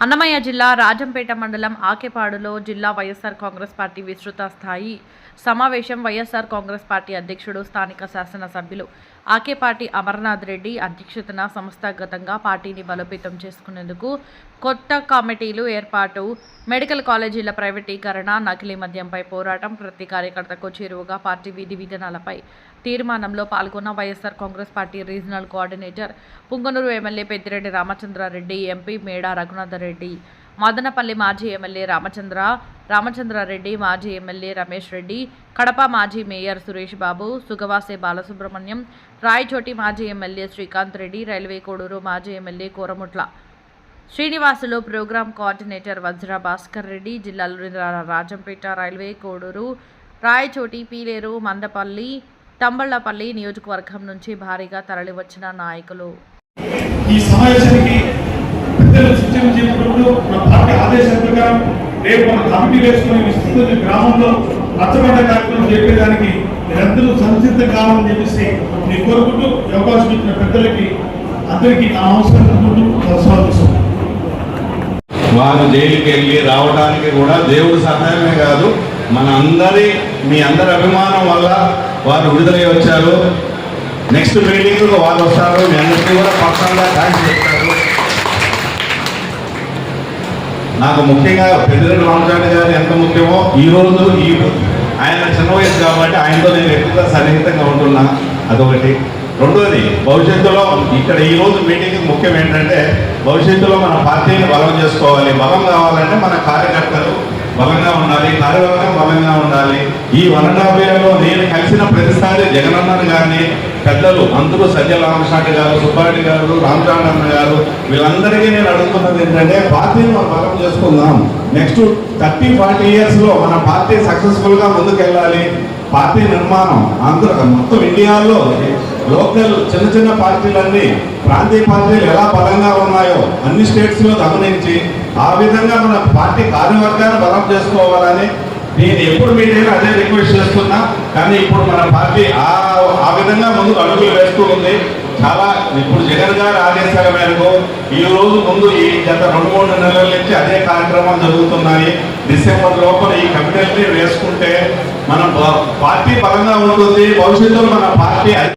అన్నమయ్య జిల్లా రాజంపేట మండలం ఆకేపాడులో జిల్లా వైఎస్ఆర్ కాంగ్రెస్ పార్టీ విస్తృత స్థాయి సమావేశం వైఎస్ఆర్ కాంగ్రెస్ పార్టీ అధ్యక్షుడు స్థానిక శాసనసభ్యులు ఆకేపాటి అమర్నాథ్ రెడ్డి అధ్యక్షతన సంస్థాగతంగా పార్టీని బలోపేతం చేసుకునేందుకు కొత్త కమిటీలు ఏర్పాటు. మెడికల్ కాలేజీల ప్రైవేటీకరణ నకిలీ మద్యంపై పోరాటం ప్రతి కార్యకర్తకు చేరువగా పార్టీ విధి విధానాలపై తీర్మానంలో పాల్గొన్న YSR Congress party regional coordinator Punganur MLA Peddireddy Ramachandrareddy MP Meda Raghunathareddy Reddy. Madanapalle మాజీ ఎమ్మెల్యే రామచంద్ర రామచంద్రారెడ్డి మాజీ ఎమ్మెల్యే రమేష్ రెడ్డి కడప మాజీ మేయర్ సురేష్ బాబు సుగవాసే బాలసుబ్రహ్మణ్యం రాయచోటి మాజీ ఎమ్మెల్యే శ్రీకాంత్ రెడ్డి రైల్వే కోడూరు మాజీ MLA Koramutla. Srinivasulu programme coordinator Vajra Bhaskar Reddy జిల్లాలోని రాజంపేట రైల్వే కోడూరు రాయచోటి పీలేరు మందపల్లి తంబళ్ళపల్లి నియోజకవర్గం నుంచి భారీగా తరలివచ్చిన నాయకులు. ఈ సమావేశానికి పెద్దలు సూచన చెప్పినప్పుడు మన పార్టీ ఆదేశాల ప్రకారం రేపు మన కమిటీ వేసుకుని విస్తృత గ్రామంలో రచ్చబండ కార్యక్రమం చేపేదానికి మీరందరూ సంసిద్ధం కావాలని చెప్పేసి నేను కోరుకుంటూ అవకాశం ఇచ్చిన పెద్దలకి అందరికీ నా అవసరం స్వాగతిస్తున్నాను వారు జైలుకి వెళ్ళి రావడానికి కూడా దేవుడు సహాయమే కాదు మన అందరి మీ అందరి అభిమానం వల్ల వారు విడుదలై వచ్చారు. నెక్స్ట్ మీటింగ్ వారు వస్తారు. మీ అందరికీ కూడా పర్సనల్గా థ్యాంక్స్ చెప్తారు. నాకు ముఖ్యంగా పెద్దిరెడ్డి రామచారి గారు ఎంత ముఖ్యమో ఈ రోజు ఈ ఆయన చిన్న వయసు కాబట్టి ఆయనతో నేను ఎక్కువగా సన్నిహితంగా ఉంటున్నా. అదొకటి. రెండోది భవిష్యత్తులో ఇక్కడ ఈ రోజు మీటింగ్ ముఖ్యం ఏంటంటే భవిష్యత్తులో మన పార్టీని బలం చేసుకోవాలి. బలం కావాలంటే మన కార్యకర్తలు బలంగా ఉండాలి కార్యవర్గం బలంగా ఉండాలి. ఈ వనడాభ్యంలో నేను కలిసిన ప్రతిసారి జగనన్నను గారిని పెద్దలు అందరూ సజ్జల గారు సుబ్బారెడ్డి గారు రామచంద్రన్న గారు వీళ్ళందరికీ నేను అడుగుతున్నది ఏంటంటే పార్టీని మనం బలం చేసుకుందాం. నెక్స్ట్ థర్టీ ఫార్టీ ఇయర్స్లో మన పార్టీ సక్సెస్ఫుల్గా ముందుకెళ్ళాలి. పార్టీ నిర్మాణం ఆంధ్ర మొత్తం ఇండియాలో లోకల్ చిన్న చిన్న పార్టీలన్నీ ప్రాంతీయ పార్టీలు ఎలా బలంగా ఉన్నాయో అన్ని స్టేట్స్లో గమనించి ఆ విధంగా మన పార్టీ కార్యవర్గాన్ని బలం చేసుకోవాలని నేను ఎప్పుడు మీటైనా అదే రిక్వెస్ట్ చేస్తున్నా. కానీ ఇప్పుడు మన పార్టీ ఆ విధంగా ముందు అడుగులు వేస్తూ ఉంది. చాలా ఇప్పుడు జగన్ గారి ఆదేశాల మేరకు ఈ రోజు ముందు ఈ గత రెండు మూడు నెలల నుంచి అదే కార్యక్రమాలు జరుగుతున్నాయి డిసెంబర్ లోపల ఈ కమిటీని వేసుకుంటే మన పార్టీ బలంగా ఉంటుంది. భవిష్యత్తులో మన పార్టీ